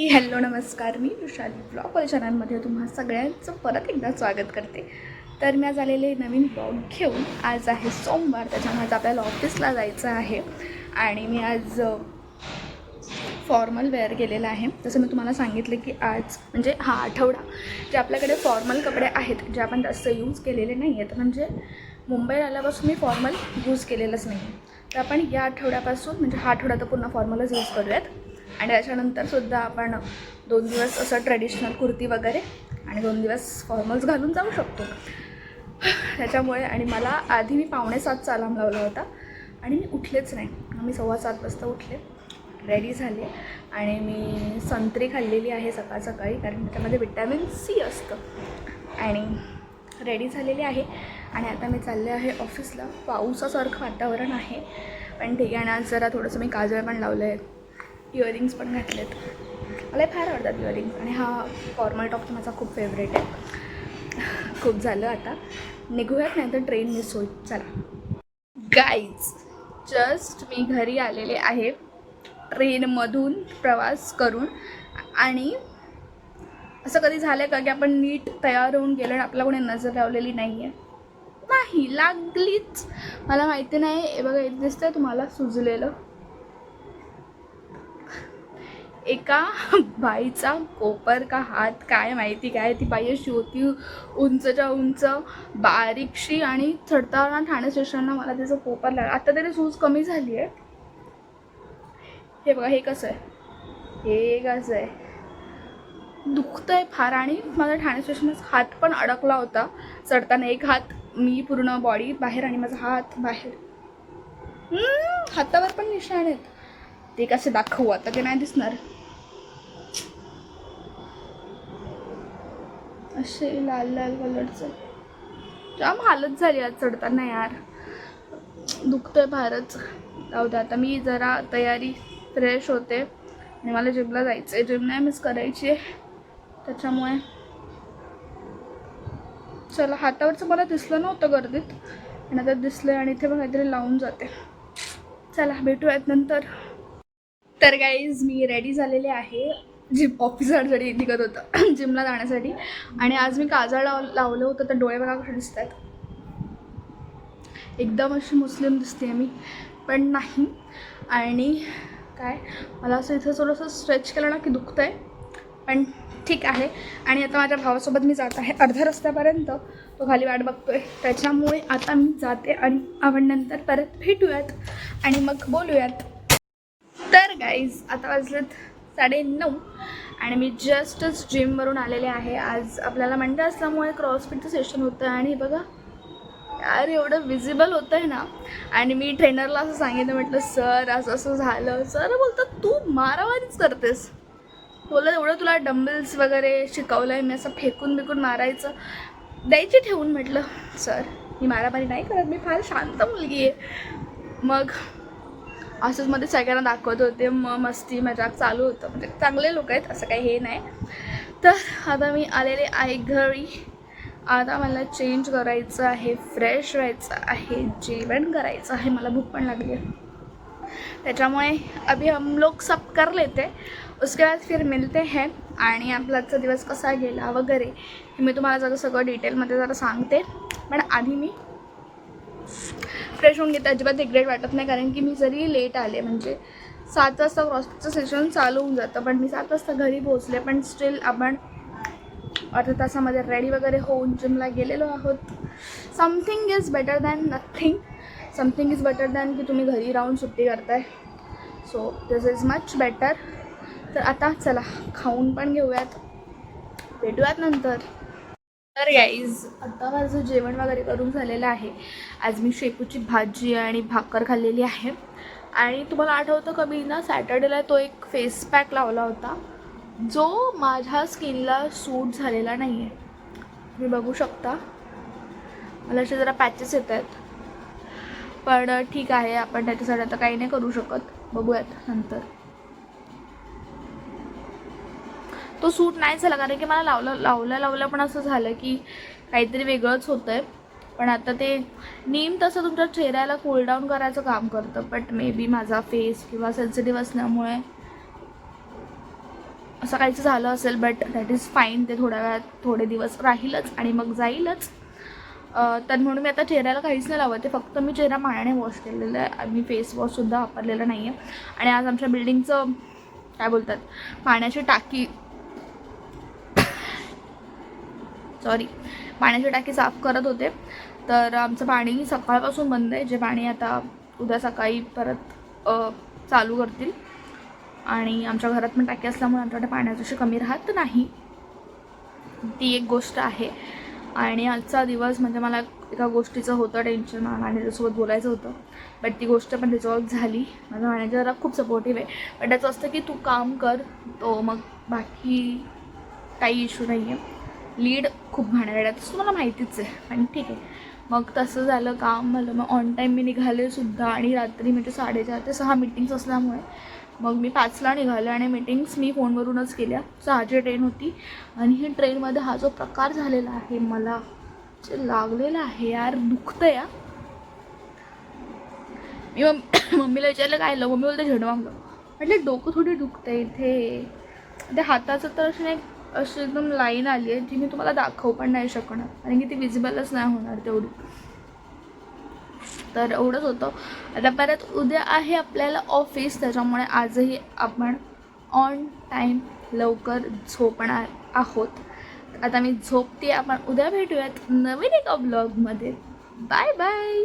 Hello नमस्कार. मी Vrushali blog चॅनलमध्ये तुम्हा सगळ्यांचं परत एकदा स्वागत करते. तर मी आज आलेले नवीन ब्लॉग घेऊन आज आहे सोमवार त्याच्यामुळे आज आपल्याला ऑफिसला जायचं आहे. आणि मी आज फॉर्मल वेअर केलेला आहे. जसं मी तुम्हाला सांगितलं की आज म्हणजे हा आठवडा जे आपल्याकडे फॉर्मल कपडे आहेत जे आपण जास्त यूज केलेले नाही आहेत म्हणजे मुंबईला आल्यापासून मी फॉर्मल यूज केलेलंच नाही तर आपण या आठवड्यापासून म्हणजे हा आठवडा तर पूर्ण फॉर्मलच यूज करूयात. आणि त्याच्यानंतरसुद्धा आपण दोन दिवस असं ट्रेडिशनल कुर्ती वगैरे आणि दोन दिवस फॉर्मल्स घालून जाऊ शकतो. त्याच्यामुळे आणि मला आधी मी पावणे सातचा अलार्म लावला होता आणि मी उठलेच नाही. मी सव्वा सात वाजता उठले रेडी झाले आणि मी संत्री खाल्लेली आहे सकाळ सकाळी कारण त्याच्यामध्ये विटॅमिन सी असतं. आणि रेडी झालेली आहे आणि आता मी चालले आहे ऑफिसला पावसासारखं वातावरण आहे. पण ठीक आहे आणि आज जरा थोडंसं मी काजळ पण लावलं आहे इयरिंग्स पण घातलेत. मला फार आवडतात इयरिंग्स आणि हा फॉर्मल टॉप माझा खूप फेवरेट आहे. खूप झालं आता. निघूयात नाही तर ट्रेन मिस होईल. चला. गाईज जस्ट मी घरी आलेले आहे. ट्रेनमधून प्रवास करून आणि असं कधी झालं का की आपण नीट तयार होऊन गेलो आणि आपला कोणी नजर लावलेली नाही आहे नाही लागलीच. मला माहिती नाही. हे बघा इथे दिसतंय तुम्हाला सुजलेलं. एका बाईचा कोपर का हात काय माहिती काय? ती बाई अशी होती उंचच्या उंच बारीकशी आणि चढताना ठाणे स्टेशनला मला त्याचं कोपर लागला. आता तरी सूज कमी झाली आहे. हे बघा हे कसं आहे? हे कसं आहे? दुखतं आहे फार आणि माझा ठाणे स्टेशनच हात पण अडकला होता चढताना. एक हात मी पूर्ण बॉडी बाहेर आणि माझा हात बाहेर. हातावर पण निशाण आहेत. ते कसे दाखवू? आता ते नाही दिसणार. असे लाल लाल कलरचं जाम हालत झाली आज चढताना यार. दुखतंय फारच. जाऊ दे आता मी जरा तयारी फ्रेश होते. आणि मला जिमला जायचं आहे जिम नाही मिस करायची. आहे त्याच्यामुळे चला हातावरचं मला दिसलं नव्हतं गर्दीत. आणि आता दिसलं आणि इथे मग काहीतरी लावून जाते. चला भेटूयात नंतर. तर गाईज मी रेडी झालेले आहे. जिम ऑफिससाठी निघत होतं जिमला जाण्यासाठी. आणि आज मी काजळ लाव लावलं होतं तर डोळे बघा कसे दिसत आहेत एकदम अशी मुस्लिम दिसते मी पण नाही. आणि काय मला असं इथं थोडंसं स्ट्रेच केलं ना की दुखतं आहे पण ठीक आहे. आणि आता माझ्या भावासोबत मी जात आहे अर्ध्या रस्त्यापर्यंत. तो खाली वाट बघतोय. त्याच्यामुळे आता मी जाते आणि आपण नंतर परत भेटूयात. आणि मग बोलूयात. तर गाईज आता वाजलेत साडे नऊ आणि मी जस्टच जिमवरून आलेले आहे. आज आपल्याला मंडे असल्यामुळे क्रॉसफिटचं सेशन होतं आणि बघा यार एवढं विजिबल होतं आहे ना. आणि मी ट्रेनरला असं सांगितलं म्हटलं सर असं असं झालं. सर बोलतात तू मारामारीच करतेस. बोलत एवढं तुला डंबल्स वगैरे शिकवलं आहे मी असं फेकून बिकून मारायचं. द्यायची ठेवून म्हटलं. सर मी मारामारी नाही करत मी फार शांत मुलगी आहे. मग असंच मध्ये सगळ्यांना दाखवत होते मग मस्ती मजाक चालू होतं. म्हणजे चांगले लोक आहेत असं काही हे नाही. तर आता मी आलेले आहे घरी. आता मला चेंज करायचं आहे फ्रेश व्हायचं आहे जेवण करायचं आहे. मला भूक पण लागली आहे. त्याच्यामुळे अभी हम लोग सब कर लेते. उसके बाद फिर मिलते हैं. आणि आपला आजचा दिवस कसा गेला वगैरे हे मी तुम्हाला जरा सगळं डिटेलमध्ये जरा सांगते. पण आधी मी फ्रेश होऊन घेते अजिबात रिग्रेट वाटत नाही. कारण की मी जरी लेट आले म्हणजे सात वाजता क्रॉसचं सेशन चालू होऊन जातं पण मी सात वाजता घरी पोहोचले. पण स्टील आपण अर्धा तासामध्ये रेडी वगैरे होऊन जिमला गेलेलो आहोत. Something is better than nothing something is better than की तुम्ही घरी राहून सुट्टी करताय. So this is much better तर आता चला खाऊन पण घेऊयात. भेटूयात नंतर. तर गाईज आता माझं जेवण वगैरे करून झालेलं आहे. आज मी शेपूची भाजी आणि भाकर खाल्लेली आहे. आणि तुम्हाला आठवतं का मी ना सॅटर्डेला तो एक फेस पॅक लावला होता जो माझ्या स्किनला सूट झालेला नाही आहे तुम्ही बघू शकता. मला असे जरा पॅचेस येत आहेत. पण ठीक आहे आपण त्याच्यासाठी आता काही नाही करू शकत. बघूयात नंतर. तो सूट नाही झाला कारण की मला लावलं लावलं लावलं पण असं झालं की काहीतरी वेगळंच होतं आहे पण आता ते नेम तसं तुमच्या चेहऱ्याला कूलडाऊन करायचं काम करतं बट मे बी माझा फेस किंवा सेन्सिटिव्ह असल्यामुळे असं काहीचं झालं असेल बट दॅट इज फाईन ते थोड्या वेळात थोडे दिवस राहीलच आणि मग जाईलच. तर म्हणून मी आता चेहऱ्याला काहीच नाही लावत आहे फक्त मी चेहरा पाण्याने वॉश केलेला आहे. आणि फेस वॉशसुद्धा वापरलेला नाही आहे आणि आज आमच्या बिल्डिंगचं काय बोलतात पाण्याची टाकी सॉरी पाण्याची टाकी साफ करत होते. तर आमचं पाणी सकाळपासून बंद आहे. जे पाणी आता उद्या सकाळी परत चालू करतील. आणि आमच्या घरात पण टाकी असल्यामुळे आमच्याकडे पाण्याची कमी राहत नाही. ती एक गोष्ट आहे. आणि आजचा दिवस म्हणजे मला एका गोष्टीचं होतं टेन्शन मला मॅनेजरसोबत बोलायचं होतं. बट ती गोष्ट पण रिझॉल्व झाली. माझा मॅनेजर जरा खूप सपोर्टिव्ह आहे. बट त्याचं असतं की तू काम कर तो मग बाकी काही इश्यू नाही आहे लीड खूप घाणेरडा आहे तसं मला माहितीच आहे. पण ठीक आहे. मग तसं झालं काम झालं. मग ऑन टाईम मी निघाले सुद्धा आणि रात्री म्हणजे साडेचार ते सहा मिटिंग्स असल्यामुळे मग मी पाचला निघाले आणि मीटिंग्स मी फोनवरूनच केल्या. सहाची ट्रेन होती आणि ही ट्रेनमध्ये हा जो प्रकार झालेला आहे मला जे लागलेला आहे यार दुखतं या. मी मम मम्मीला विचारलं काय आलं? मम्मी बोलते झेडवांगलं म्हटलं डोकं थोडी दुखतं इथे. ते हाताचं तर अशी नाही अशी एकदम लाईन आली आहे जी मी तुम्हाला दाखवू पण नाही शकणार. कारण की ती विजिबलच नाही होणार तेवढी. तर एवढंच होतं. आता परत उद्या आहे आपल्याला ऑफिस त्याच्यामुळे आजही आपण ऑन टाईम लवकर झोपणार आहोत. आता मी झोपते आपण उद्या भेटूयात नवीन एका ब्लॉगमध्ये बाय बाय